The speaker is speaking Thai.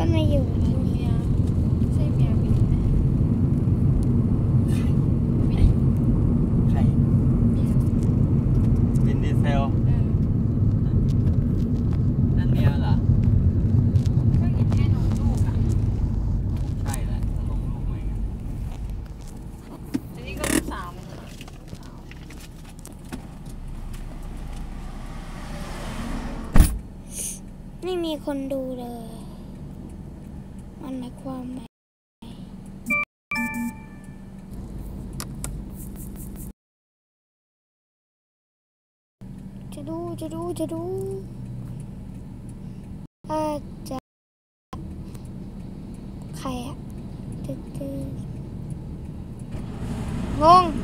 ก็เห็นแค่นมลูกอะใช่แหละถ้าลงลูกไหมกันอันนี้ก็ลูกสาวมันเหรอไม่มีคนดูเลย มันหมายความไหมจะดูจะดูจะดูถ้าจะใครอะตึ๊ดงง